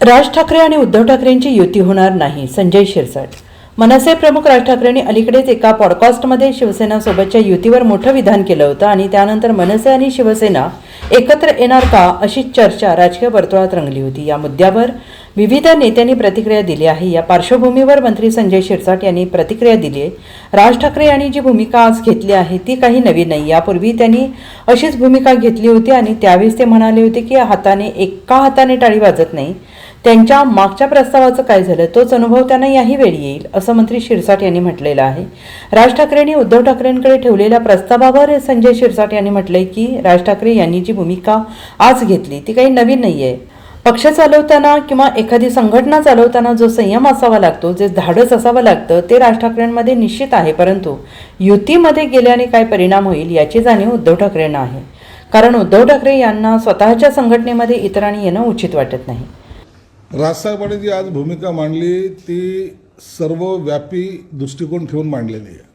राज ठाकरे आणि उद्धव ठाकरेंची युती होणार नाही संजय शिरसाट. मनसे प्रमुख राज ठाकरेंनी अलीकडेच एका पॉडकास्टमध्ये शिवसेनासोबतच्या युतीवर मोठं विधान केलं होतं आणि त्यानंतर मनसे आणि शिवसेना एकत्र येणार का अशी चर्चा राजकीय वर्तुळात रंगली होती. या मुद्द्यावर विविध नेत्यांनी प्रतिक्रिया दिली आहे. या पार्श्वभूमीवर मंत्री संजय शिरसाट यांनी प्रतिक्रिया दिली आहे. राज ठाकरे यांनी जी भूमिका आज घेतली आहे ती काही नवी नाही. यापूर्वी त्यांनी अशीच भूमिका घेतली होती आणि त्यावेळेस ते म्हणाले होते की हाताने एका हाताने टाळी वाजत नाही. त्यांच्या मागच्या प्रस्तावाचं काय झालं? तोच अनुभव त्यांना याही वेळी येईल असं मंत्री शिरसाट यांनी म्हटलेलं आहे. राज ठाकरेंनी उद्धव ठाकरेंकडे ठेवलेल्या प्रस्तावावर संजय शिरसाट यांनी म्हटलंय की राज ठाकरे यांनी जी भूमिका आज घेतली ती काही नवीन नाही आहे पक्ष चालवताना किंवा एखादी संघटना चालवताना जो संयम असावा लागतो जे धाडस असावं लागतं ते राज ठाकरेंमध्ये निश्चित आहे परंतु युतीमध्ये गेल्याने काय परिणाम होईल याची जाणीव उद्धव ठाकरेंना आहे. कारण उद्धव ठाकरे यांना स्वतःच्या संघटनेमध्ये इतरांनी येणं उचित वाटत नाही. राजसाहेबांनी जी आज भूमिका मांडली ती सर्वव्यापी दृष्टिकोन ठेवून मांडलेली आहे.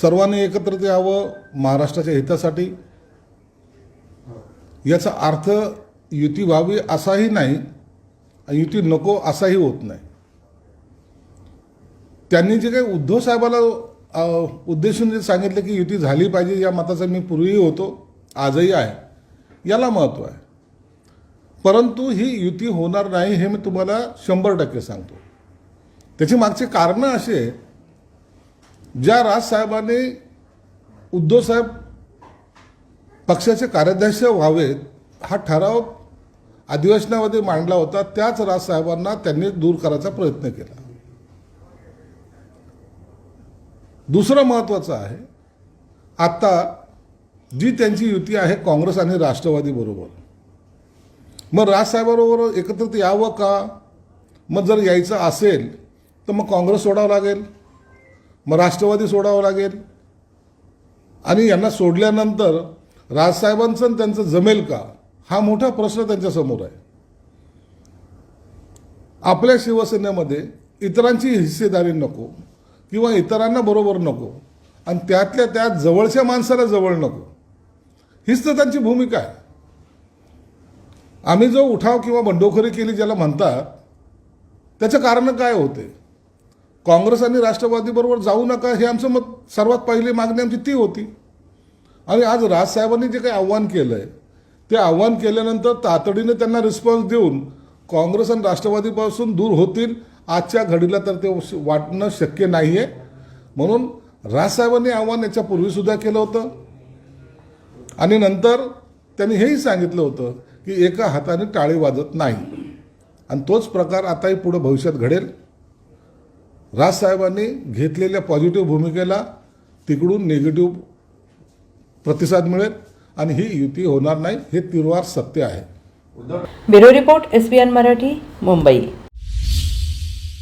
सर्वांनी एकत्रित यावं महाराष्ट्राच्या हितासाठी. याचा अर्थ युती व्हावी असाही नाही आणि युती नको असाही होत नाही. त्यांनी जे काही उद्धव साहेबाला उद्देशून जे सांगितलं की युती झाली पाहिजे या मताचा मी पूर्वीही होतो आजही आहे. याला महत्त्व आहे. परंतु ही युती होणार नाही हे मी तुम्हाला शंभर टक्के सांगतो. त्याची मागची कारणं अशी आहे ज्या राजसाहेबांनी उद्धवसाहेब पक्षाचे कार्याध्यक्ष व्हावेत हा ठराव अधिवेशनामध्ये मांडला होता त्याच राजसाहेबांना त्यांनी दूर करायचा प्रयत्न केला. दुसरं महत्त्वाचं आहे आत्ता जी त्यांची युती आहे काँग्रेस आणि राष्ट्रवादी बरोबर मग राजसाहेबाबरोबर एकत्रित यावं का? मग जर यायचं असेल तर मग काँग्रेस सोडावं लागेल मग राष्ट्रवादी सोडावं लागेल. आणि यांना सोडल्यानंतर राजसाहेबांचं त्यांचं जमेल का? हा मोठा प्रश्न त्यांच्यासमोर आहे. आपल्या शिवसेनेमध्ये इतरांची हिस्सेदारी नको किंवा इतरांना बरोबर नको आणि त्यातल्या त्यात जवळच्या माणसाला जवळ नको. हीच तर त्यांची भूमिका आहे. आम्ही जो उठाव किंवा बंडोखोरी केली ज्याला म्हणतात त्याचं कारण काय होते? काँग्रेस आणि राष्ट्रवादीबरोबर जाऊ नका हे आमचं मत सर्वात पहिली मागणी आमची ती होती. आणि आज राजसाहेबांनी जे काही आव्हान केलं आहे ते आव्हान केल्यानंतर तातडीने त्यांना रिस्पॉन्स देऊन काँग्रेस आणि राष्ट्रवादीपासून दूर होतील आजच्या घडीला तर ते वाटणं शक्य नाही आहे म्हणून राजसाहेबांनी आव्हान याच्यापूर्वीसुद्धा केलं होतं. आणि नंतर त्यांनी हेही सांगितलं होतं की एका हाताने टाळी वाजत नाही. आणि तोच प्रकार आताही पुढं भविष्यात घडेल. राजसाहेबांनी घेतलेल्या पॉझिटिव्ह भूमिकेला तिकडून निगेटिव्ह प्रतिसाद मिळेल आणि ही युती होणार नाही हे तिरवार सत्य आहे. Bureau report SBN Marathi Mumbai.